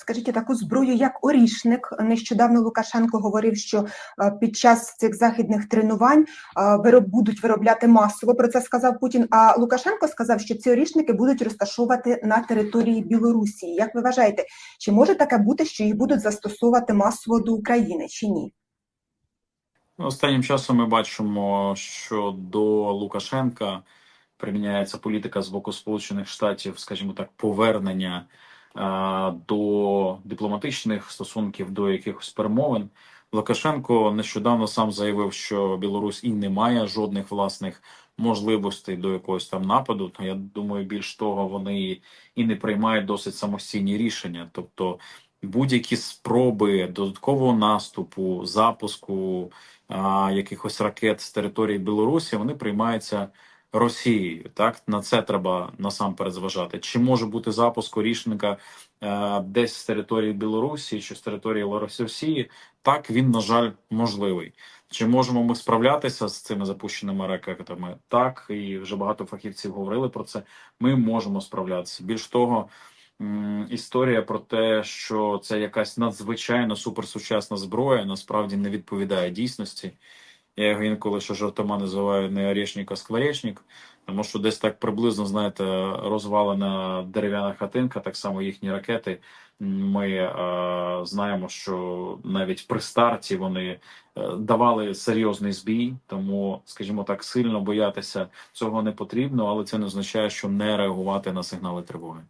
скажіть, таку зброю, як орішник. Нещодавно Лукашенко говорив, що е, під час цих західних тренувань е, будуть виробляти масово. Про це сказав Путін. А Лукашенко сказав, що ці орішники будуть розташовувати на території Білорусі. Як ви вважаєте, чи може таке бути, що їх будуть застосовувати масово до України, чи ні? Ну, Останнім часом ми бачимо, що до Лукашенка приміняється політика з боку Сполучених Штатів, скажімо так, повернення до дипломатичних стосунків, до якихось перемовин. Лукашенко нещодавно сам заявив, що Білорусь і не має жодних власних можливостей до якогось там нападу. Я думаю, більш того, вони і не приймають досить самостійні рішення. Тобто будь-які спроби додаткового наступу, запуску а, якихось ракет з території Білорусі, вони приймаються Росією. Так на це треба насамперед зважати. Чи може бути запуск орішника е, десь з території Білорусі чи з території Росії? Так він на жаль можливий. Чи можемо ми справлятися з цими запущеними ракетами? Так, і вже багато фахівців говорили про це. Ми можемо справлятися. Більш того, історія про те, що це якась надзвичайно суперсучасна зброя, насправді не відповідає дійсності. Я його інколи ще жартома називаю не орешник, а скворечник, тому що десь так приблизно, знаєте, розвалена дерев'яна хатинка, так само їхні ракети. Ми е, знаємо, що навіть при старті вони е, давали серйозний збій, тому, скажімо так, сильно боятися цього не потрібно, але це не означає, що не реагувати на сигнали тривоги.